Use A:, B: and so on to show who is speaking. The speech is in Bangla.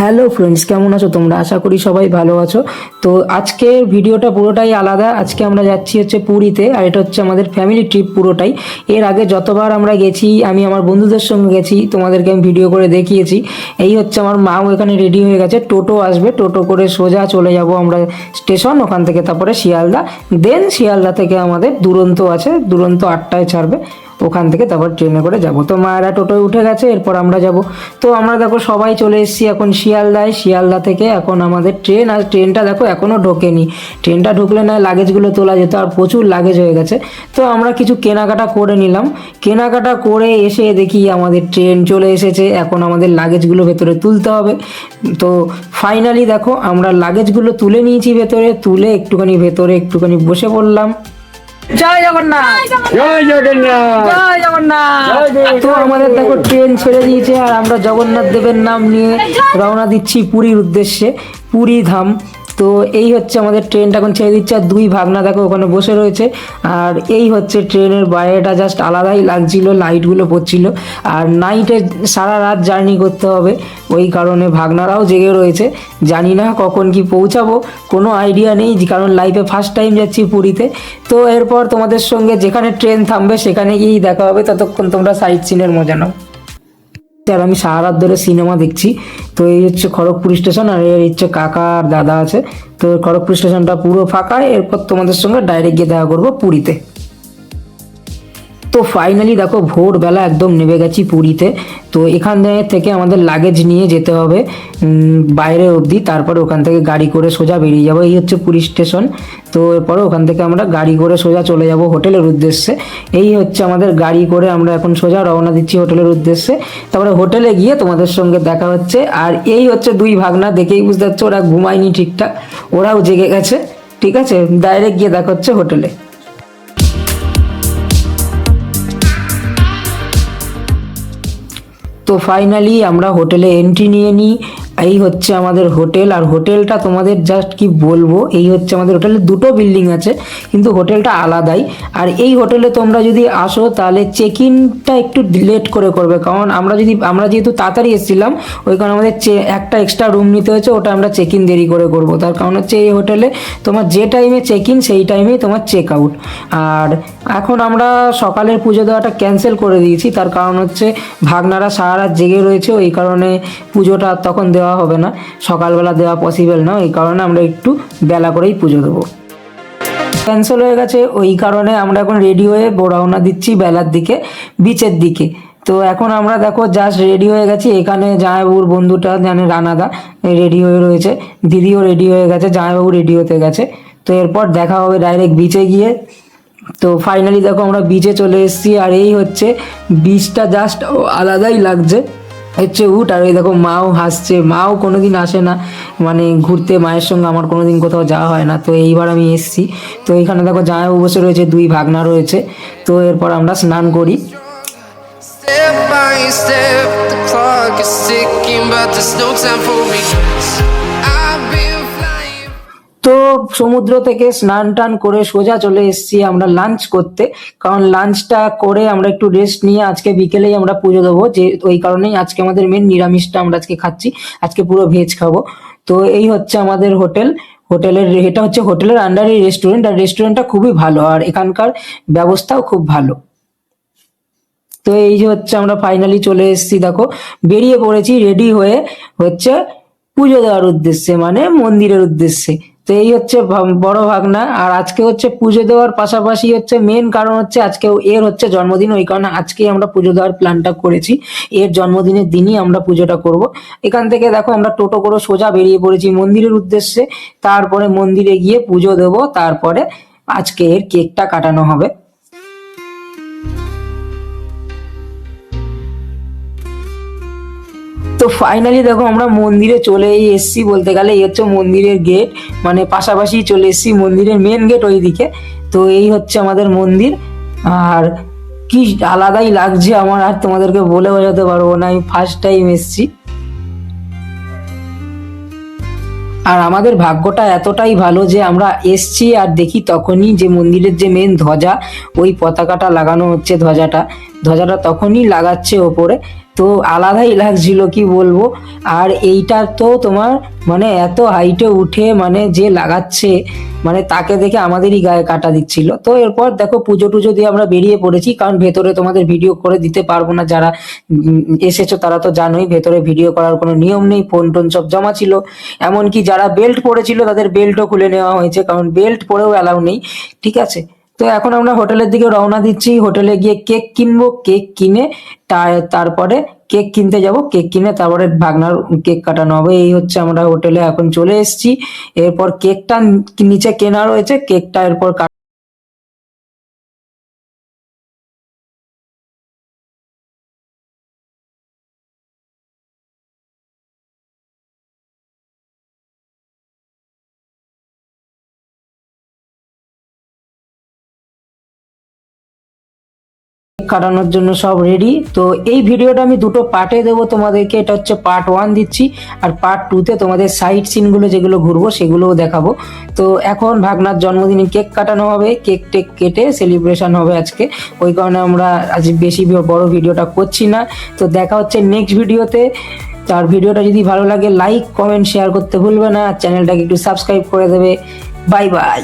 A: হ্যালো ফ্রেন্ডস কেমন আছো তোমরা? আশা করি সবাই ভালো আছো। তো আজকে ভিডিওটা পুরোটাই আলাদা। আজকে আমরা যাচ্ছি হচ্ছে পুরীতে, আর এটা হচ্ছে আমাদের ফ্যামিলি ট্রিপ পুরোটাই। এর আগে যতবার আমরা গেছি, আমি আমার বন্ধুদের সঙ্গে গেছি, তোমাদেরকে আমি ভিডিও করে দেখিয়েছি। এই হচ্ছে আমার মাও এখানে রেডি হয়ে গেছে। টোটো আসবে, টোটো করে সোজা চলে যাব আমরা স্টেশন ওখান থেকে তারপরে শিয়ালদা। দেন শিয়ালদা থেকে আমাদের দুরন্ত আছে, দুরন্ত আটটায় ছাড়বে। ওখান থেকে তারপর ট্রেনে করে যাব। তো মায়েরা টোটোয় উঠে গেছে, এরপর আমরা যাব। তো আমরা দেখো সবাই চলে এসেছি এখন শিয়ালদায়। শিয়ালদা থেকে এখন আমাদের ট্রেন আর ট্রেনটা দেখো এখনও ঢোকেনি। ট্রেনটা ঢুকলে না লাগেজগুলো তোলা যেত, আর প্রচুর লাগেজ হয়ে গেছে। তো আমরা কিছু কেনাকাটা করে নিলাম। কেনাকাটা করে এসে দেখি আমাদের ট্রেন চলে এসেছে। এখন আমাদের লাগেজগুলো ভেতরে তুলতে হবে। তো ফাইনালি দেখো আমরা লাগেজগুলো তুলে নিয়েছি ভেতরে। তুলে একটুখানি ভেতরে একটুখানি বসে পড়লাম। জয় জগন্নাথ।
B: জয় জগন্নাথ।
A: জয় জগন্নাথ। তো আমাদের দেখো ট্রেন ছেড়ে দিয়েছে আর আমরা জগন্নাথ দেবের নাম নিয়ে রওনা দিচ্ছি পুরীর উদ্দেশ্যে পুরী ধাম। তো এই হচ্ছে আমাদের ট্রেনটা এখন ছেড়ে দিচ্ছে আর দুই ভাগনা দেখো ওখানে বসে রয়েছে। আর এই হচ্ছে ট্রেনের বাইরেটা জাস্ট আলাদাই লাগছিল লাইটগুলো পড়ছিল। আর নাইটে সারা রাত জার্নি করতে হবে। ওই কারণে ভাগনারাও জেগে রয়েছে। জানি না কখন কি পৌঁছাবো, কোনো আইডিয়া নেই, কারণ লাইফে ফার্স্ট টাইম যাচ্ছি পুরীতে। তো এরপর তোমাদের সঙ্গে যেখানে ট্রেন থামবে সেখানে গিয়েই দেখা হবে। ততক্ষণ তোমরা সাইট সিনের মজা নাও। আর আমি সারা রাত ধরে সিনেমা দেখছি। তো এই হচ্ছে খড়গপুর স্টেশন আর এর হচ্ছে কাকা আর দাদা আছে। তো খড়গপুর স্টেশনটা পুরো ফাঁকা, এরপর তোমাদের সঙ্গে ডাইরেক্ট গিয়ে দেখা করব পুরীতে। তো ফাইনালি দেখো ভোরবেলা একদম নেমে গেছি পুরীতে। তো এখান থেকে আমাদের লাগেজ নিয়ে যেতে হবে বাইরে অবধি। তারপরে ওখান থেকে গাড়ি করে সোজা বেরিয়ে যাব। এই হচ্ছে পুরী স্টেশন তো এরপরে ওখান থেকে আমরা গাড়ি করে সোজা চলে যাব হোটেলের উদ্দেশ্যে। এই হচ্ছে আমাদের গাড়ি করে আমরা এখন সোজা রওনা দিচ্ছি হোটেলের উদ্দেশ্যে। তারপরে হোটেলে গিয়ে তোমাদের সঙ্গে দেখা হচ্ছে। আর এই হচ্ছে দুই ভাগনা, দেখেই বুঝতে পারছ, ওরা ঘুমায়নি ঠিকঠাক। ওরাও জেগে গেছে, ঠিক আছে? ডাইরেক্ট গিয়ে দেখা হচ্ছে হোটেলে। তো ফাইনালি আমরা হোটেলে এন্ট্রি নিয়ে নিই। এই হচ্ছে আমাদের হোটেল, আর হোটেলটা তোমাদের জাস্ট কি বলব, এই হচ্ছে আমাদের হোটেলে দুটো বিল্ডিং আছে, কিন্তু হোটেলটা আলাদাই। আর এই হোটেলে তোমরা যদি আসো, তাহলে চেক ইনটা একটু লেট করে করবে, কারণ আমরা যদি, আমরা যেহেতু তাড়াতাড়ি এসেছিলাম, ওই কারণে আমাদের একটা এক্সট্রা রুম নিতে হয়েছে, ওটা আমরা চেক ইন দেরি করে করব। তার কারণ হচ্ছে এই হোটেলে তোমার যে টাইমে চেক ইন সেই টাইমেই তোমার চেক আউট আর এখন আমরা সকালের পুজো দেওয়াটা ক্যান্সেল করে দিয়েছি, তার কারণ হচ্ছে ভাগনারা সারা রাত জেগে রয়েছে, ওই কারণে পুজোটা তখন দেওয়া হবে না, সকালবেলা দেওয়া পসিবল না ওই কারণে আমরা একটু বেলা করেই পুজো দেবো। ক্যান্সেল হয়ে গেছে, ওই কারণে আমরা এখন রেডি হয়ে রওনা দিচ্ছি বেলার দিকে বিচের দিকে। তো এখন আমরা দেখো জাস্ট রেডি হয়ে গেছি, এখানে জামাইবাবুর বন্ধুটা, জানে রানাদা রেডি হয়ে রয়েছে, দিদিও রেডি হয়ে গেছে, জামাইবাবু রেডি হতে গেছে। তো এরপর দেখা হবে ডাইরেক্ট বিচে গিয়ে। তো ফাইনালি দেখো আমরা বিচে চলে এসেছি, আর এই হচ্ছে বিচটা জাস্ট আলাদাই লাগছে। হচ্ছে উঠ আর ওই দেখো মাও হাসছে। মাও কোনোদিন আসে না। মানে ঘুরতে মায়ের সঙ্গে আমার কোনোদিন কোথাও যাওয়া হয় না। তো এইবার আমি এসেছি। তো এখানে দেখো জামাইবাবু বসে রয়েছে দুই ভাগনা রয়েছে। তো এরপর আমরা স্নান করি।
C: Step by step, the clock is ticking, but there's no time for.
A: সমুদ্র থেকে স্নান টান করে সোজা চলে এসেছি আমরা লাঞ্চ করতে। কারণ লাঞ্চটা করে আমরা একটু রেস্ট নিয়ে আজকে বিকেলেই আমরা পুজো দেবো। যে, ওই কারণেই আজকে আমাদের মেন নিরামিষটা আমরা আজকে খাচ্ছি। আজকে পুরো ভেজ খাব। তো এই হচ্ছে আমাদের হোটেল। হোটেলের এটা হচ্ছে হোটেলের আন্ডারে রেস্টুরেন্ট আর রেস্টুরেন্টটা খুবই ভালো। আর এখানকার ব্যবস্থাও খুব ভালো। তো এই যে হচ্ছে আমরা ফাইনালি চলে এসেছি। দেখো, বেরিয়ে পড়েছি। রেডি হয়ে হচ্ছে পুজো দেওয়ার উদ্দেশ্যে মানে মন্দিরের উদ্দেশ্যে। তো এই হচ্ছে বড় ভাগনা। আর আজকে হচ্ছে পুজো দেওয়ার পাশাপাশি হচ্ছে মেন কারণ হচ্ছে আজকে এর হচ্ছে জন্মদিন, ওই কারণে আজকেই আমরা পুজো দেওয়ার প্ল্যানটা করেছি। এর জন্মদিনের দিনই আমরা পুজোটা করব। এখান থেকে দেখো আমরা টোটো করে সোজা বেরিয়ে পড়েছি মন্দিরের উদ্দেশ্যে। তারপরে মন্দিরে গিয়ে পুজো দেব, তারপরে আজকে এর কেকটা কাটানো হবে। তো ফাইনালি দেখো আমরা মন্দিরে চলে এসছি বলতে গেলে, এই হচ্ছে মন্দিরের গেট মানে পাশাপাশি চলে এসেছি মন্দিরের মেন গেট ওইদিকে। তো এই হচ্ছে আমাদের মন্দির। আর কি আলাদাই লাগছে আমার আর তোমাদেরকে বলে বোঝাতে পারব না, আমি ফার্স্ট টাইম এসছি। আর আমাদের ভাগ্যটা এতটাই ভালো যে আমরা এসছি আর দেখি তখনই যে মন্দিরের যে মেন ধ্বজা, ওই পতাকাটা লাগানো হচ্ছে ধ্বজাটা। ধ্বজাটা তখনই লাগাচ্ছে ওপরে। তো আলাদাই লাগছিল, কি বলব? আর এইটা তো তোমার মানে এত হাইটে উঠে মানে যে লাগাচ্ছে মানে তাকে দেখে আমাদেরই গায়ে কাটা দিচ্ছিল। তো এরপর দেখো পুজো টুজো দিয়ে আমরা বেরিয়ে পড়েছি, কারণ ভেতরে তোমাদের ভিডিও করে দিতে পারব না যারা এসেছ তারা তো জানোই, ভেতরে ভিডিও করার কোনো নিয়ম নেই ফোন টোন সব জমা ছিল। এমনকি যারা বেল্ট পরেছিল তাদের বেল্টও খুলে নেওয়া হয়েছে, কারণ বেল্ট পরেও অ্যালাউ নেই, ঠিক আছে? তো এখন আমরা হোটেলের দিকে রওনা দিচ্ছি। হোটেলে গিয়ে কেক কিনবো, কেক কিনে তারপরে কেক কিনতে যাব, কেক কিনে তারপরে ভাগনার কেক কাটানো হবে। এই হচ্ছে আমরা হোটেলে এখন চলে এসেছি। এরপর কেকটা নিচে কেনা রয়েছে, কেকটা এরপর কাটানোর জন্য সব রেডি তো এই ভিডিওটা আমি দুটো পার্টে দেবো তোমাদেরকে। এটা হচ্ছে পার্ট ওয়ান দিচ্ছি, আর পার্ট টুতে তোমাদের সাইড সিনগুলো যেগুলো ঘুরবো সেগুলোও দেখাবো। তো এখন ভাগনার জন্মদিনে কেক কাটানো হবে কেক টেক কেটে সেলিব্রেশন হবে আজকে। ওই কারণে আমরা আজ বেশি বড় ভিডিওটা করছি না। তো দেখা হচ্ছে নেক্সট ভিডিওতে তার ভিডিওটা যদি ভালো লাগে লাইক কমেন্ট শেয়ার করতে ভুলবে না। চ্যানেলটাকে একটু সাবস্ক্রাইব করে দেবে। Bye bye